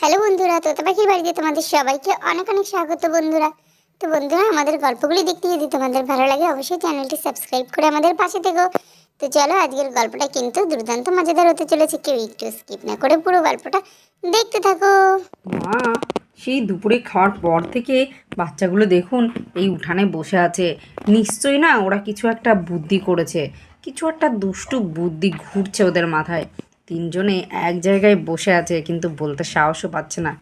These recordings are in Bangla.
হ্যালো বন্ধুরা তোতা পাখির বাড়িতে তোমাদের সবাইকে অনেক অনেক স্বাগত বন্ধুরা। তো বন্ধুরা, আমাদের গল্পগুলি দেখতে যদি তোমাদের ভালো লাগে, অবশ্যই চ্যানেলটি সাবস্ক্রাইব করে আমাদের পাশে থেকো। তো চলো, আজকের গল্পটা কিন্তু দুর্দান্ত মজাদার হতে চলেছে, কেউ একটু স্কিপ না করে পুরো গল্পটা দেখতে থাকো। মা, সেই দুপুরে খাওয়ার পর থেকে বাচ্চাগুলো দেখুন এই উঠানে বসে আছে। নিশ্চয়ই না, ওরা কিছু একটা বুদ্ধি করেছে, কিছু একটা দুষ্টু বুদ্ধি ঘুরছে ওদের মাথায়। তিনজনে এক জায়গায় বসে আছে কিন্তু বলতে সাহসও পাচ্ছে না।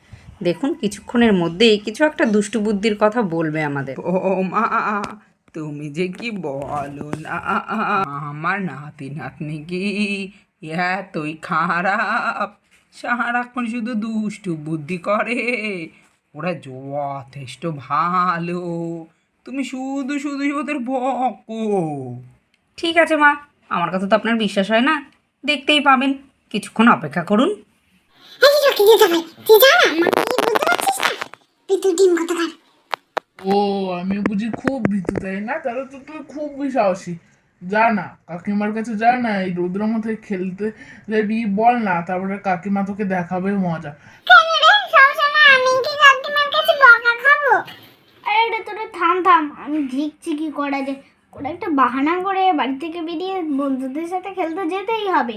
দেখুন কিছুক্ষণের মধ্যেই কিছু একটা দুষ্টু বুদ্ধির কথা বলবে আমাদের। ও মা তুমি যে কি বলো না আমার নাতি নাতনি কি এতই খারাপ? সারাক্ষণ শুধু দুষ্টু বুদ্ধি করে ওরা যথেষ্ট ভালো। তুমি শুধু শুধু ওদের বকো। ঠিক আছে মা। আমার কথা তো আপনার বিশ্বাস হয় না। দেখতেই পাবেন। কিছুক্ষণ অপেক্ষা করুন। ও আমি বুঝি খুব ভীতু তাই না? তাহলে তো তুই খুব সাহসী। যা না কাকিমার কাছে যা না এই রৌদ্রের মধ্যে খেলতে যাবি বল না তারপরে কাকিমা তোকে দেখাবে মজা। থাম থাম আমি দেখছি কি করা যায়। কোনো একটা বাহানা করে বাড়ি থেকে বেরিয়ে বন্ধুদের সাথে খেলতে যেতেই হবে।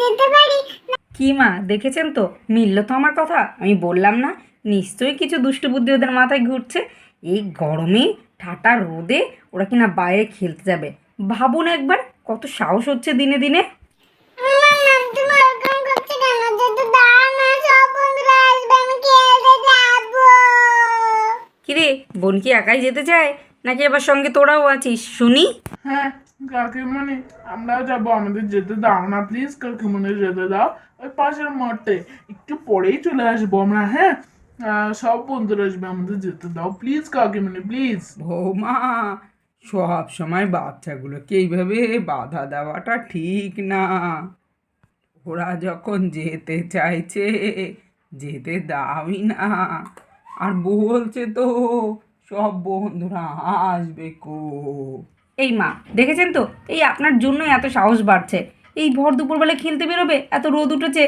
যেতে পারি? কি মা দেখেছেন তো? মিলল তো আমার কথা। আমি বললাম না নিশ্চয়ই কিছু দুষ্টু বুদ্ধি ওদের মাথায় ঘুরছে। এই গরমে ঠাটা রোদে ওরা কিনা বাইরে খেলতে যাবে। ভাবুন একবার কত সাহস হচ্ছে দিনে দিনে। কিরে বোন কি একাই যেতে চায়? নাকি আবার সঙ্গে তোরাও আছিস? শুনি। হ্যাঁ কাকিমণি আমরাও যাব আমাদের যেতে দাও না প্লিজ কাকিমণি যেতে দাও। ওই পাশের মাঠে, একটু পরেই চলে আসব আমরা হ্যাঁ? সব বন্ধুরা আসবে আমাদের যেতে দাও প্লিজ কাকিমণি প্লিজ বৌমা, সব সময় বাচ্চাগুলোকে এইভাবে বাধা দেওয়াটা ঠিক না। ওরা যখন যেতে চাইছে, যেতে দাওই না। আর বলছে তো, সব বন্ধুরা আসবে কো এই মা, দেখেছেন তো? এই আপনার জন্যই এত সাহস বাড়ছে। এই ভর দুপুরবেলা খেলতে বেরোবে, এত রোদ উঠেছে।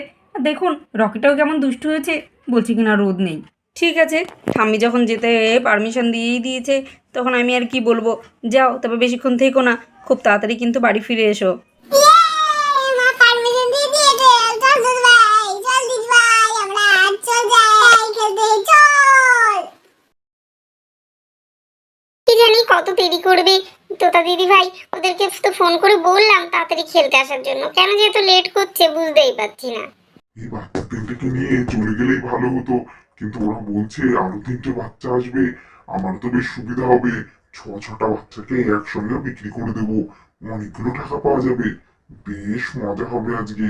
দেখুন রকিটাও কেমন দুষ্টু হয়েছে, বলছি কিনা রোদ নেই। ঠিক আছে, ঠাম্মি যখন যেতে পারমিশন দিয়েই দিয়েছে, তখন আমি আর কি বলব? যাও, তবে বেশিক্ষণ থেকো না, খুব তাড়াতাড়ি কিন্তু বাড়ি ফিরে এসো। কত দেরি করবে? তোতা দিদি ভাই, ওদেরকে তো ফোন করে বললাম তাড়াতাড়ি খেলতে আসার জন্য। কেন যে এত লেট করছে বুঝতেই পারছি না। এই বাচ্চা তিনটেকে নিয়ে চলে গেলেই ভালো হতো। কিন্তু ওরা বলছে আরও তিনটে বাচ্চা আসবে। আমার তো বেশ সুবিধা হবে। ছ, ছটা বাচ্চাকে একসঙ্গে বিক্রি করে দেবো। অনেকগুলো টাকা পাওয়া যাবে। বেশ মজা হবে আজকে।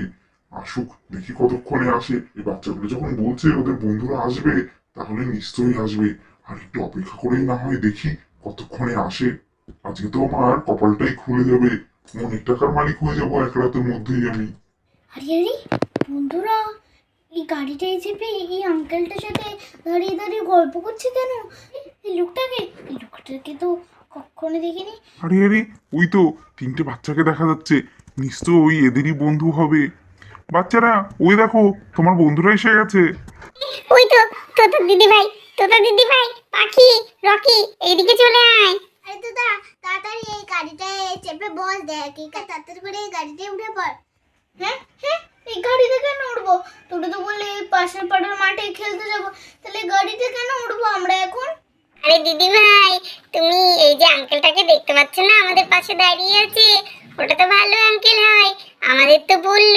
আসুক, দেখি কতক্ষণে আসে। এই বাচ্চাগুলো যখন বলছে ওদের বন্ধুরা আসবে, তাহলে নিশ্চয়ই আসবে। আর একটু অপেক্ষা করেই না হয় দেখি কতক্ষণে আসে? আজকে তো আমার কপালটাই খুলে যাবে। অনেক টাকার মালিক হয়ে যাব এক রাতের মধ্যেই আমি। আরে আরে বন্ধুরা এই গাড়িটায় চেপে এই আঙ্কেলটার সাথে দাঁড়িয়ে দাঁড়িয়ে গল্প করছে কেন? এই লোকটাকে এই লোকটাকে তো কখনো দেখিনি। আরে আরে ওই তো তিনটে বাচ্চাকে দেখা যাচ্ছে। নিশ্চয় ওই এদেরই বন্ধু হবে। বাচ্চারা ওই দেখো তোমার বন্ধুরা এসে গেছে। ওই তো তোতা দিদি ভাই তোতা দিদি ভাই পাখি রকি এইদিকে চলে আয়। আরে তো দা তাড়াতাড়ি এই গাড়িটায় চেপে বল দেখ এই কা- তাড়াতাড়ি করে এই গাড়িটায় উঠে পড়। হ্যাঁ হ্যাঁ এই গাড়িতে কেন উঠবো? তোরা তো এই পাশের পাড়ার মাঠে খেলতে যাব। তাহলে গাড়িতে কেন উঠবো আমরা এখন? আরে দিদি ভাই তুমি এই যে আঙ্কেলটাকে দেখতে পাচ্ছ না আমাদের পাশে দাঁড়িয়ে আছে? ওটা তো ভালো আঙ্কেল হয়। আমাদের তো বলল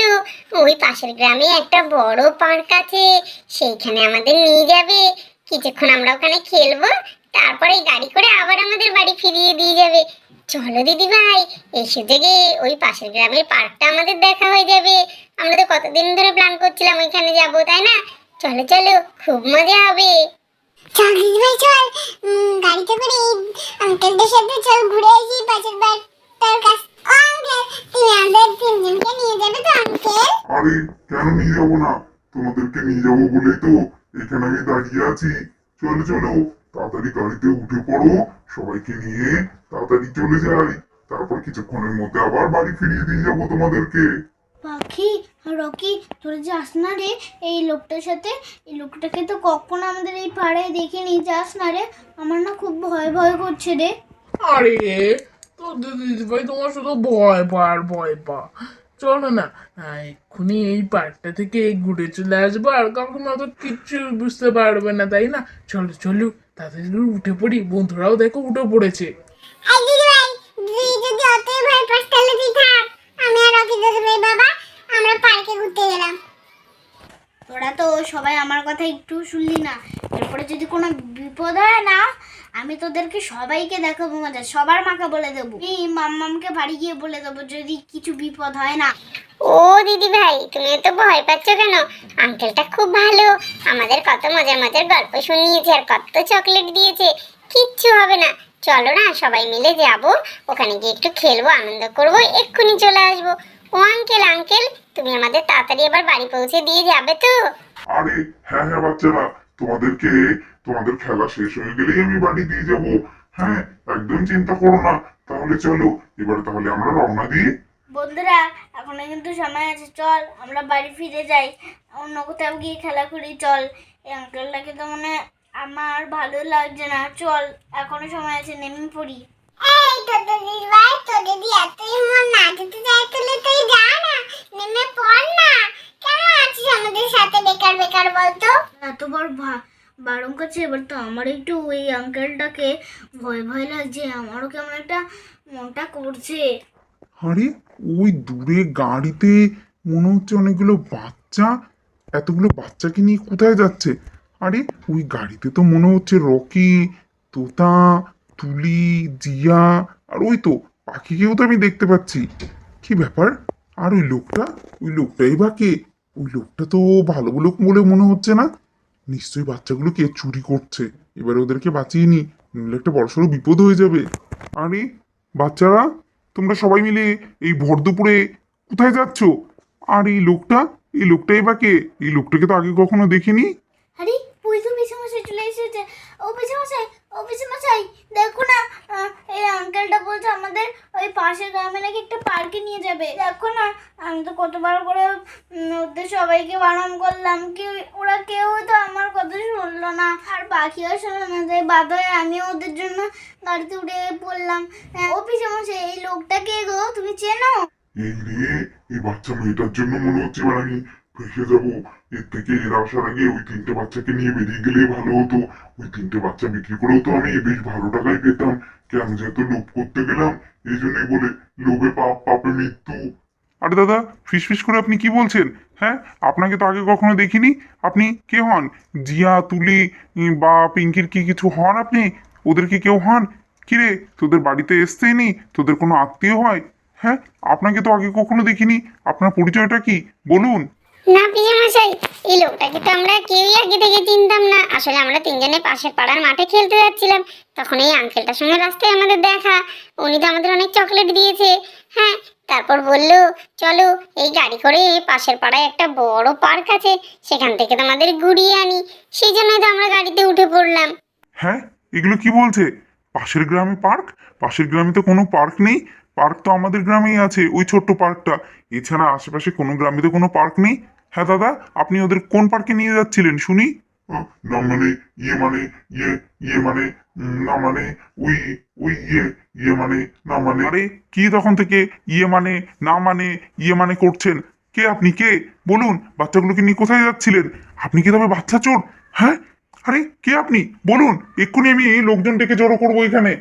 ওই পাশের গ্রামে একটা বড় পার্ক আছে সেইখানে আমাদের নিয়ে যাবে। কিছুক্ষণ আমরা ওখানে খেলব তারপরে গাড়ি করে আবার আমাদের বাড়ি ফিরিয়ে দিয়ে যাবে। চলো দিদি ভাই এই সুযোগে ওই পাশের গ্রামের পার্কটা আমাদের দেখা হয়ে যাবে। আমরা তো কতদিন ধরে প্ল্যান করছিলাম ওইখানে যাব তাই না? চলো চলো খুব মজা হবে। চল দিদি ভাই চল। গাড়িতে করে এই আঙ্কেলদের সাথে চল ঘুরে আসি পাশের বাড়িটার কাছ ও আঙ্কেল তুমি আমাদের তিনজনকে নিয়ে যাবে তো আঙ্কেল আরে কেন নিয়ে যাব না? তোমাদেরকে নিয়ে যাব বলেই তো এখানে আমি দাঁড়িয়ে আছি। চলো চলো তাড়াতাড়ি গাড়িতে উঠে পড়ো সবাইকে নিয়ে তাড়াতাড়ি চলে যাই। তারপর কিছুক্ষণের মধ্যে আবার বাড়ি ফিরিয়ে দিয়ে যাব তোমাদেরকে। পাখি রকি তোরা যাস না রে? এই লোকটার সাথে? এই লোকটাকে তো কখনো আমাদের এই পাড়ায় দেখিনি যাস না রে? আমার না খুব ভয় ভয় করছে রে। আরে তোদের দিদিভাই তোমার শুধু ভয় পা আর ভয় পা চলো না। এক্ষুনি এই পার্কটা থেকে ঘুরে চলে আসব, আর কাকুমা তো কিচ্ছু বুঝতে পারবে না, তাই না? চলো চলো, তাড়াতাড়ি উঠে পড়ি। বন্ধুরাও দেখো উঠে পড়েছে। এই তোরা তো সবাই আমার কথা একটু শুনলি না। এরপরে যদি কোনো বিপদ হয় না আমি তোদেরকে সবাইকে দেখাবো মজা সবার মাকে বলে দেবো। এই মাম্মামকে বাড়ি গিয়ে বলে দেবো যদি কিছু বিপদ হয় না। ও দিদি ভাই তুমি এত ভয় পাচ্ছ কেন? আঙ্কেলটা খুব ভালো। আমাদের কত মজার মজার গল্প শুনিয়েছে আর কত চকলেট দিয়েছে। কিচ্ছু হবে না। চলো না সবাই মিলে যাব। ওখানে গিয়ে একটু খেলব আনন্দ করব এক্ষুনি চলে আসব। ও আঙ্কেল আঙ্কেল তুমি আমাদের তাড়াতাড়ি আবার বাড়ি পৌঁছে দিয়ে যাবে তো? আরে হ্যাঁ হ্যাঁ বাচ্চারা। তোমাদেরকে তোমাদের খেলা শেষ হয়ে গেলেই আমি বাড়ি দিয়ে যাব। হ্যাঁ একদম চিন্তা করো না। তাহলে চলো এবার তাহলে আমরা রওনা দিই। বন্ধুরা এখনও কিন্তু সময় আছে চল আমরা বাড়ি ফিরে যাই। অন্য কোথাও গিয়ে খেলা করি চল। এই আঙ্কেলটাকে তো মানে আমার ভালো লাগছে না চল এখনও সময় আছে নেমে পড়ি। এই দিদি ভাই যদি এতই মন না যেতে চাই তাহলে তুই যা না নেমে পড় না। কেন আছিস আমাদের সাথে বেকার বেকার বলতো? এত ভা- বারণ করছে এবার তো আমার একটু ওই আঙ্কেলটাকে ভয় ভয় লাগছে আমারও কেমন একটা মনটা করছে। আরে ওই দূরে গাড়িতে মনে হচ্ছে অনেকগুলো বাচ্চা এতগুলো বাচ্চাকে নিয়ে কোথায় যাচ্ছে? আরে ওই গাড়িতে তো মনে হচ্ছে রকি তোতা তুলি জিয়া আর ওই তো পাখিকেও তো আমি দেখতে পাচ্ছি। কি ব্যাপার? আর ওই লোকটা? ওই লোকটাই বা কে? ওই লোকটা তো ভালো লোক বলে মনে হচ্ছে না। নিশ্চয়ই বাচ্চাগুলো কে চুরি করছে। এবারে ওদেরকে বাঁচিয়ে নি, নইলে একটা বড়সড় বিপদ হয়ে যাবে। আরে, বাচ্চারা, তোমরা সবাই মিলে এই ভর দুপুরে কোথায় যাচ্ছ? আর এই লোকটা, এই লোকটাই বা কে? এই লোকটাকে তো আগে কখনো দেখিনি। আরে তো পিছামশাই চলে এসেছে। ও পিছামশাই ও পিছামশাই দেখো না এই আঙ্কেলটা বলছে আমাদের ওই পাশের গ্রামে নাকি একটা পার্কে নিয়ে যাবে। দেখো না আমি তো কতবার করে ওদের সবাইকে বারণ করলাম। কি ওরা কেউ তো আমার কথা শুনলো না। আর বাকিও শুনলো না তাই বাধ্য হয়ে আমিও ওদের জন্য গাড়িতে উঠে পড়লাম। আহ, ও পিছামশাই এই লোকটা কে গো? তুমি চেনো? এই রে এই বাচ্চা মেয়েটার জন্য মনে হচ্ছে আমি ফেসে যাব। এর থেকে এর আসার আগে ওই তিনটে বাচ্চাকে নিয়ে বেরিয়ে গেলে ভালো হতো। ওই তিনটে বাচ্চা বিক্রি করেও তো আমি বেশ ভালো টাকাই পেতাম। কেন যেহেতু লোভ করতে গেলাম? এই জন্যই বলে লোভে পাপ পাপে মৃত্যু। আরে দাদা, ফিস ফিস করে আপনি কি বলছেন? হ্যাঁ আপনাকে তো আগে কখনো দেখিনি। আপনি কে হন? জিয়া, তুলি বা পিঙ্কির কি কিছু হন আপনি? ওদের কি কেউ হন? কিরে, তোদের বাড়িতে এসছেই নি তোদের কোনো আত্মীয় হয়? হ্যাঁ আপনাকে তো আগে কখনো দেখিনি। আপনার পরিচয়টা কি? বলুন। না পিজামশাই এই লোকটাকে তো আমরা কেউই আগে থেকে চিনতাম না। আসলে আমরা তিনজনে পাশের পাড়ার মাঠে খেলতে যাচ্ছিলাম। তখন এই আঙ্কেলটার সঙ্গে রাস্তায় আমাদের দেখা। উনি তো আমাদের অনেক চকলেট দিয়েছে। হ্যাঁ তারপর বলল চলো এই গাড়ি করে পাশের পাড়ায় একটা বড় পার্ক আছে সেখান থেকে তোমাদের ঘুরিয়ে আনি। সেই জন্যই তো আমরা গাড়িতে উঠে পড়লাম। হ্যাঁ এগুলো কি বলছে? পাশের গ্রামে পার্ক? পাশের গ্রামে তো কোনো পার্ক নেই। পার্ক তো আমাদের গ্রামেই আছে ওই ছোট্ট পার্কটা। এছাড়া আশেপাশে কোনো গ্রামে তো কোনো পার্ক নেই। হ্যাঁ দাদা আপনি ওদের কোন পার্কে নিয়ে যাচ্ছিলেন? শুনি। না মানে ইয়ে মানে ইয়ে ইয়ে মানে না মানে ওই ওই ইয়ে ইয়ে মানে না মানে? আরে, কি তখন থেকে? ইয়ে মানে না মানে ইয়ে মানে করছেন? কে আপনি? কে? বলুন, বাচ্চাগুলোকে নিয়ে কোথায় যাচ্ছিলেন? আপনি কি তবে বাচ্চা চোর? হ্যাঁ? আরে, কে আপনি? বলুন, এক্ষুনি আমি লোকজন ডেকে জড়ো করব এখানে।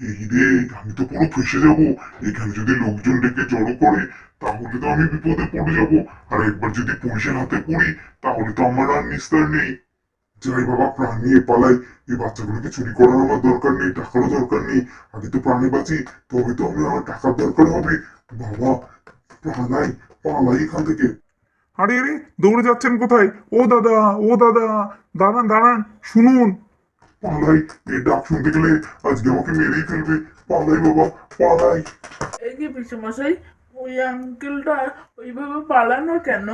এই রে, আমি তো পুরো ফেসে যাব। এখানে যদি লোকজন ডেকে জড়ো করে, তাহলে তো আমি বিপদে পড়ে যাব। আর একবার যদি পুলিশের হাতে পড়ি, তাহলে তো আমার আর নিস্তার নেই। যাই বাবা প্রাণ নিয়ে পালাই এই বাচ্চাগুলোকে চুরি করার আমার দরকার নেই টাকারও দরকার নেই আগে তো প্রাণে বাঁচি তবে তো আমি আমার টাকার দরকার হবে বাবা পালাই পালাই এখান থেকে আরে আরে দৌড়ে যাচ্ছেন কোথায়? ও দাদা ও দাদা দাঁড়ান দাঁড়ান শুনুন। পালাই এই ডাক শুনতে গেলে আজকে আমাকে মেরেই ফেলবে। পালাই বাবা পালাই। এই যে পিসেমশাই ওই আঙ্কেলটা ওইভাবে পালানো কেন?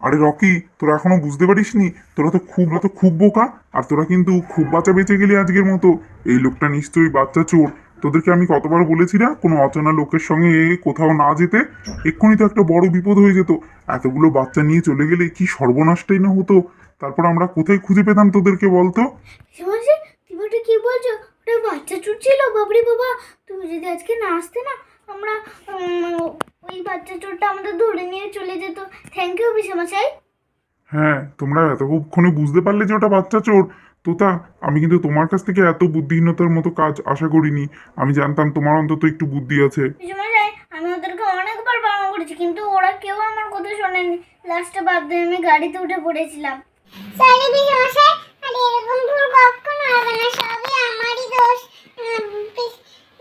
আরে রকি, তোরা এখনও বুঝতে পারিসনি? তোরা তো খুব তো খুব বোকা। আর তোরা কিন্তু খুব বাচ্চা বেঁচে গেলি আজকের মতো। এই লোকটা নিশ্চয়ই বাচ্চা চোর। তোদেরকে আমি কতবার বলেছি না, কোনো অচেনা লোকের সঙ্গে কোথাও না যেতে? এক্ষুনি তো একটা বড় বিপদ হয়ে যেত। এতগুলো বাচ্চা নিয়ে চলে গেলে কি সর্বনাশটাই না হতো? তারপর আমরা কোথায় খুঁজে পেতাম তোদেরকে বলতো? কি বলছো? বাচ্চা চুর ছিল? বাবরি বাবা, তুমি যদি আজকে না আসতে না আমরা ওই বাচ্চা চোরটা আমাদের ধরে নিয়ে চলে যেত। থ্যাংক ইউ পিসেমশাই হ্যাঁ তোমরা এতক্ষণে বুঝতে পারলে যে ওটা বাচ্চা চোর। তোতা আমি কিন্তু তোমার কাছ থেকে এত বুদ্ধিহীনতার মতো কাজ আশা করিনি। আমি জানতাম তোমার অন্তত একটু বুদ্ধি আছে। আমি ওদেরকে অনেকবার বারণ করেছি কিন্তু ওরা কেউ আমার কথা শোনেনি লাস্টে বাদ দিয়ে আমি গাড়িতে উঠে পড়েছিলাম। সরি বিশমশাই আর এরকম ভুল কখনো হবে না সবই আমারই দোষ।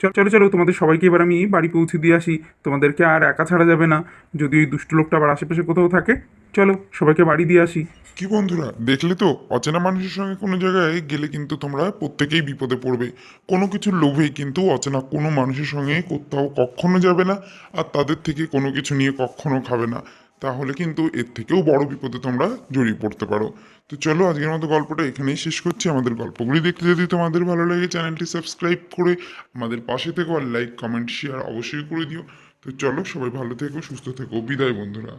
চলো চলো তোমাদের সবাইকে এবার আমি বাড়ি পৌঁছে দিয়ে আসি। তোমাদেরকে আর একা ছাড়া যাবে না। যদি ওই দুষ্ট লোকটা আবার আশেপাশে কোথাও থাকে, চলো, সবাইকে বাড়ি দিয়ে আসি। কি বন্ধুরা, দেখলে তো? অচেনা মানুষের সঙ্গে কোনো জায়গায় গেলে কিন্তু তোমরা প্রত্যেকেই বিপদে পড়বে। কোনো কিছুর লোভেই কিন্তু অচেনা কোনো মানুষের সঙ্গে কোথাও কখনো যাবে না, আর তাদের থেকে কোনো কিছু নিয়ে কখনো খাবে না। তাহলে কিন্তু এর থেকেও বড় বিপদে তোমরা জড়িয়ে পড়তে পারো। তো চলো আজকের মতো গল্পটা এখানেই শেষ করছি। আমাদের গল্পগুলি দেখতে যদি তোমাদের ভালো লাগে, চ্যানেলটি সাবস্ক্রাইব করে আমাদের পাশে থেকো আর লাইক, কমেন্ট শেয়ার অবশ্যই করে দিও। তো চলো সবাই ভালো থেকো, সুস্থ থেকো। বিদায় বন্ধুরা।